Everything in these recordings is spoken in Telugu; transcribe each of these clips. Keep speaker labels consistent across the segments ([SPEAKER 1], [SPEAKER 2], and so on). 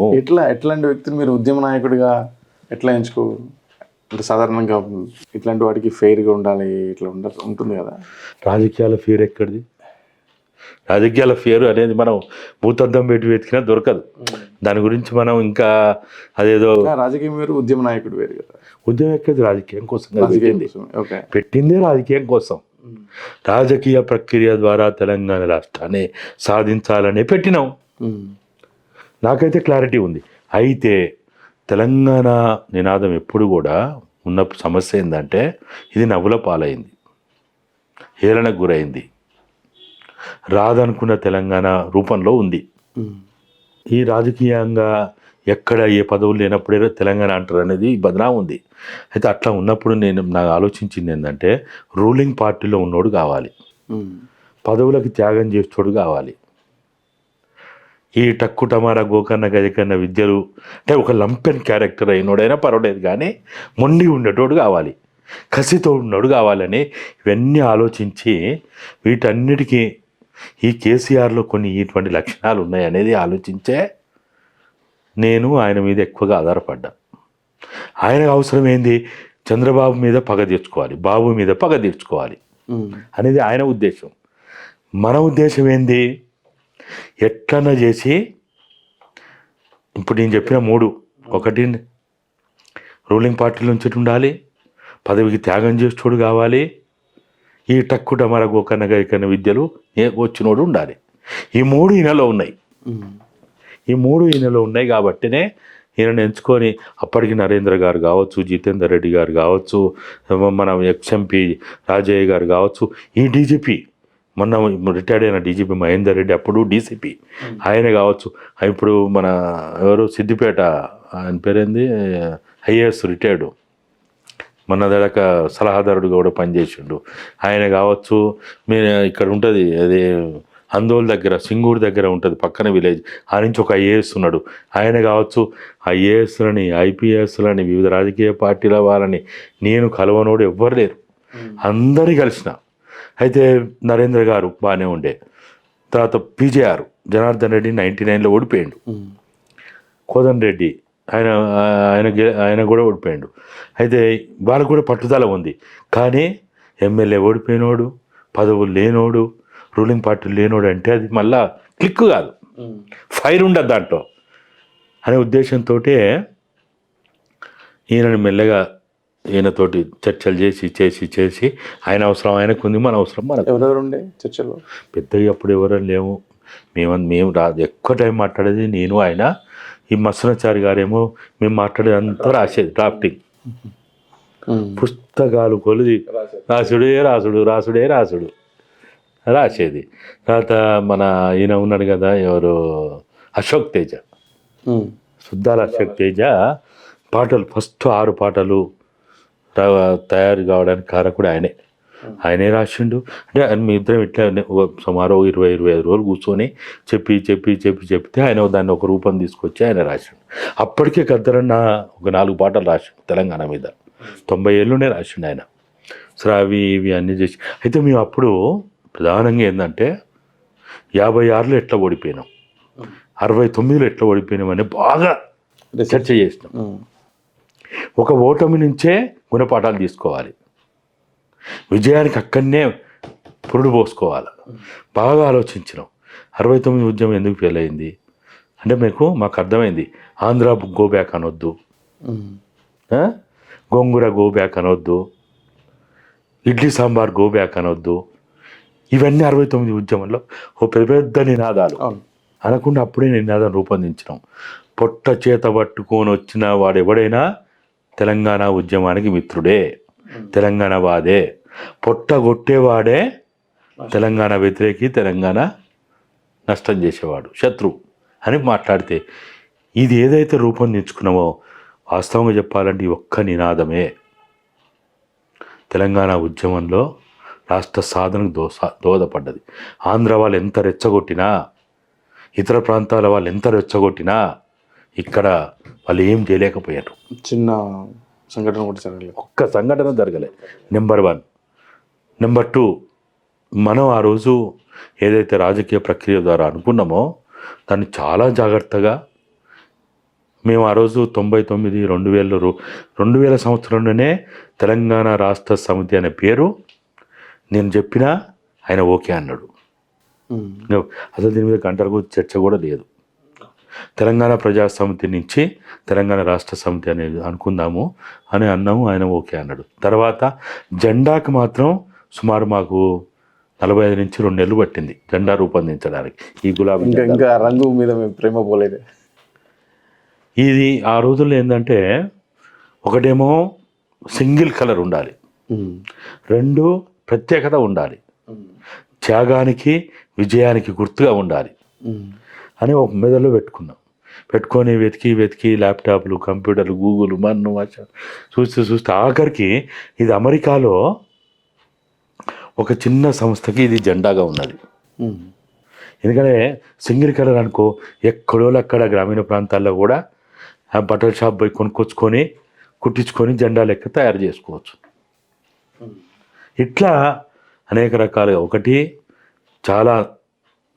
[SPEAKER 1] ఎట్లా ఎట్లాంటి వ్యక్తిని మీరు ఉద్యమ నాయకుడిగా ఎట్లా ఎంచుకోరు అంటే సాధారణంగా ఇట్లాంటి వాటికి ఫెయిర్గా ఉండాలి ఇట్లా ఉండ ఉంటుంది కదా?
[SPEAKER 2] రాజకీయాల ఫేర్ ఎక్కడిది? రాజకీయాల ఫేరు అనేది మనం భూతద్దం పెట్టి వెతికినా దొరకదు. దాని గురించి మనం ఇంకా అదేదో
[SPEAKER 1] రాజకీయం వేరు ఉద్యమ నాయకుడు వేరు కదా.
[SPEAKER 2] ఉద్యమం ఎక్కడిది? రాజకీయం కోసం పెట్టింది. రాజకీయం కోసం. రాజకీయ ప్రక్రియ ద్వారా తెలంగాణ రాష్ట్రాన్ని సాధించాలని పెట్టినాం. నాకైతే క్లారిటీ ఉంది. అయితే తెలంగాణ నినాదం ఎప్పుడు కూడా ఉన్న సమస్య ఏంటంటే ఇది నవ్వుల పాలైంది. హేళనకు గురైంది. రాదనుకున్న తెలంగాణ రూపంలో ఉంది. ఈ రాజకీయంగా ఎక్కడ ఏ పదవులు లేనప్పుడే తెలంగాణ అంటారు అనేది బదనా ఉంది. అయితే అట్లా ఉన్నప్పుడు నేను నాకు ఆలోచించింది ఏంటంటే రూలింగ్ పార్టీలో ఉన్నోడు కావాలి. పదవులకు త్యాగం చేసేటోడు కావాలి. ఈ టక్కు టమారా గోకన్న గజకన్న విద్యలు అంటే ఒక లంపెన్ క్యారెక్టర్ అయినోడైనా పర్వాలేదు కానీ మొండి ఉండేటోడు కావాలి కసితో ఉన్నోడు కావాలని ఇవన్నీ ఆలోచించి వీటన్నిటికీ ఈ కేసీఆర్లో కొన్ని ఇటువంటి లక్షణాలు ఉన్నాయి అనేది ఆలోచించే నేను ఆయన మీద ఎక్కువగా ఆధారపడ్డా. ఆయనకు అవసరం ఏంది? చంద్రబాబు మీద పగ తీర్చుకోవాలి బాబు మీద పగ తీర్చుకోవాలి. అనేది ఆయన ఉద్దేశం. మన ఉద్దేశం ఏంది? ఎట్లన్నా చేసి ఇప్పుడు నేను చెప్పిన మూడు. ఒకటి రూలింగ్ పార్టీ నుంచి ఉండాలి పదవికి త్యాగం చేసేటోడు కావాలి ఈ టక్కు టమర గోకన్న గైకన్న విద్యలు ఏ వచ్చినోడు ఉండాలి. ఈ మూడు ఈయనలో ఉన్నాయి. ఈ మూడు ఈయనలో ఉన్నాయి కాబట్టినే ఈయనను ఎంచుకొని అప్పటికి నరేంద్ర గారు కావచ్చు జితేందర్ రెడ్డి గారు కావచ్చు మన ఎక్స్ఎంపీ రాజయ్య గారు కావచ్చు ఈ డీజీపీ మొన్న రిటైర్డ్ అయిన డీజీపీ మహేందర్ రెడ్డి అప్పుడు డీసీపీ. ఆయన కావచ్చు. ఇప్పుడు మన ఎవరు? సిద్దిపేట ఆయన పేరేంది? IAS retired. మొన్న దాక సలహాదారుడుగా కూడా పనిచేసిండు. ఆయన కావచ్చు మీరు ఇక్కడ ఉంటుంది అది అందోల్ దగ్గర సింగూరు దగ్గర ఉంటుంది పక్కన విలేజ్. ఆ నుంచి ఒక ఐఏఎస్ ఉన్నాడు. ఆయన కావచ్చు ఐఏఎస్లని ఐపీఎస్లని వివిధ రాజకీయ పార్టీల వాళ్ళని నేను కలవనోడు ఎవ్వరు లేరు. అందరినీ కలిసిన. అయితే నరేంద్ర గారు బాగానే ఉండే. తర్వాత పీజేఆర్ జనార్దన్ రెడ్డి నైంటీ నైన్లో ఓడిపోయాడు. కోదన్ రెడ్డి ఆయన ఆయన ఆయన కూడా ఓడిపోయాడు. అయితే వాళ్ళకు కూడా పట్టుదల ఉంది. కానీ ఎమ్మెల్యే ఓడిపోయినోడు పదవులు లేనోడు రూలింగ్ పార్టీ లేనోడు అంటే అది మళ్ళా క్లిక్ కాదు. ఫైర్ ఉండదు దాంట్లో. అనే ఉద్దేశంతో ఈయనని మెల్లగా ఈయనతోటి చర్చలు చేసి చేసి చేసి ఆయన అవసరం ఆయనకు ఉంది మన అవసరం మనకు
[SPEAKER 1] ఎవరెవరు ఉండే చర్చలో?
[SPEAKER 2] పెద్దగా అప్పుడు ఎవరు లేము మేము మేము రా ఎక్కువ టైం మాట్లాడేది నేను ఆయన. ఈ మసనచారి గారేమో మేము మాట్లాడేదంతా రాసేది డ్రాఫ్టింగ్. పుస్తకాలు కొలిది రాసుడే రాసుడు రాసుడే రాసుడు. రాసేది. తర్వాత మన ఈయన ఉన్నాడు కదా ఎవరు? అశోక్ తేజ. సుద్దాల అశోక్ తేజ. పాటలు ఫస్ట్ ఆరు పాటలు తయారు కావడానికి కారకుడు ఆయనే. ఆయనే రాసిండు. అంటే ఆయన మీ ఇద్దరం ఇట్లా సుమారు ఇరవై ఇరవై ఐదు రోజులు కూర్చొని చెప్పి చెప్పి చెప్పి చెప్తే ఆయన దాన్ని ఒక రూపం తీసుకొచ్చి ఆయన రాసిండు. అప్పటికే గద్దరన్న ఒక నాలుగు పాటలు రాసిండు తెలంగాణ మీద. తొంభై ఏళ్ళునే రాసిండు ఆయన. సరే అవి ఇవి అన్నీ చేసి. అయితే మేము అప్పుడు ప్రధానంగా ఏంటంటే యాభై ఆరులో ఎట్లా ఓడిపోయినాం? అరవై తొమ్మిదిలో ఎట్లా ఓడిపోయినామని బాగా చర్చ చేసినాం. ఒక ఓటమి నుంచే గుణపాఠాలు తీసుకోవాలి. విజయానికి అక్కడనే పురుడు పోసుకోవాలి. బాగా ఆలోచించినాం. అరవై తొమ్మిది ఉద్యమం ఎందుకు ఫెయిల్ అయింది? అంటే మీకు మాకు అర్థమైంది. ఆంధ్ర గో బ్యాక్ అనొద్దు? గోంగూర గో బ్యాక్ అనొద్దు. ఇడ్లీ సాంబార్ గో బ్యాక్ అనొద్దు. ఇవన్నీ అరవై తొమ్మిది ఉద్యమంలో ఓ పెద్ద పెద్ద నినాదాలు. అనకుండా అప్పుడే నినాదం రూపొందించినాం. పొట్ట చేత పట్టుకొని వచ్చిన వాడెవడైనా తెలంగాణ ఉద్యమానికి మిత్రుడే తెలంగాణ వాదే. పొట్టగొట్టేవాడే తెలంగాణ వ్యతిరేకి తెలంగాణ నష్టం చేసేవాడు శత్రు అని మాట్లాడితే ఇది ఏదైతే రూపొందించుకున్నామో వాస్తవంగా చెప్పాలంటే ఒక్క నినాదమే. తెలంగాణ ఉద్యమంలో రాష్ట్ర సాధనకు దోస దోహదపడ్డది. ఆంధ్ర వాళ్ళు ఎంత రెచ్చగొట్టినా ఇతర ప్రాంతాల వాళ్ళు ఎంత రెచ్చగొట్టినా ఇక్కడ వాళ్ళు ఏం చేయలేకపోయారు.
[SPEAKER 1] చిన్న సంఘటన కూడా జరగలేదు
[SPEAKER 2] ఒక్క సంఘటన జరగలే. నెంబర్ వన్ నెంబర్ టూ మనం ఆ రోజు ఏదైతే రాజకీయ ప్రక్రియ ద్వారా అనుకున్నామో దాన్ని చాలా జాగ్రత్తగా మేము ఆ రోజు తొంభై తొమ్మిది రెండు వేల రెండు వేల సంవత్సరంలోనే తెలంగాణ రాష్ట్ర సమితి అనే పేరు నేను చెప్పినా ఆయన ఓకే అన్నాడు. అసలు దీని మీద గంటలకు చర్చ కూడా లేదు. తెలంగాణ ప్రజా సమితి నుంచి తెలంగాణ రాష్ట్ర సమితి అనేది అనుకుందాము అని అన్నాము ఆయన ఓకే అన్నాడు. తర్వాత జెండాకి మాత్రం సుమారు మాకు నలభై ఐదు నుంచి రెండు నెలలు పట్టింది జెండా రూపొందించడానికి ఈ గులాబీ
[SPEAKER 1] ఇంకా రంగు మీద మీ ప్రేమ పోలేదు.
[SPEAKER 2] ఇది ఆ రోజుల్లో ఏంటంటే ఒకటేమో సింగిల్ కలర్ ఉండాలి. రెండు ప్రత్యేకత ఉండాలి. త్యాగానికి విజయానికి గుర్తుగా ఉండాలి. అని ఒక మెదడులో పెట్టుకున్నాం. పెట్టుకొని వెతికి వెతికి ల్యాప్టాప్లు కంప్యూటర్లు గూగుల్ మన్ను వాచ చూస్తే చూస్తే ఆఖరికి ఇది అమెరికాలో ఒక చిన్న సంస్థకి ఇది జెండాగా ఉన్నది. ఎందుకంటే సింగిల్ కలర్ అనుకో ఎక్కడో అక్కడ గ్రామీణ ప్రాంతాల్లో కూడా ఆ బట్టల షాప్ పోయి కొనుక్కొచ్చుకొని కుట్టించుకొని జెండా లెక్క తయారు చేసుకోవచ్చు. ఇట్లా అనేక రకాలుగా ఒకటి చాలా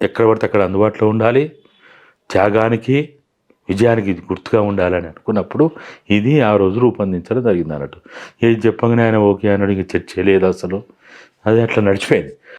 [SPEAKER 2] ఎక్కడ పడితే అక్కడ అందుబాటులో ఉండాలి. త్యాగానికి విజయానికి ఇది గుర్తుగా ఉండాలని అనుకున్నప్పుడు ఇది ఆ రోజు రూపొందించడం జరిగింది అన్నట్టు ఏది చెప్పగానే ఆయన ఓకే అన్నాడు ఇంక చర్చే లేదు అసలు. అది అట్లా నడిచిపోయింది.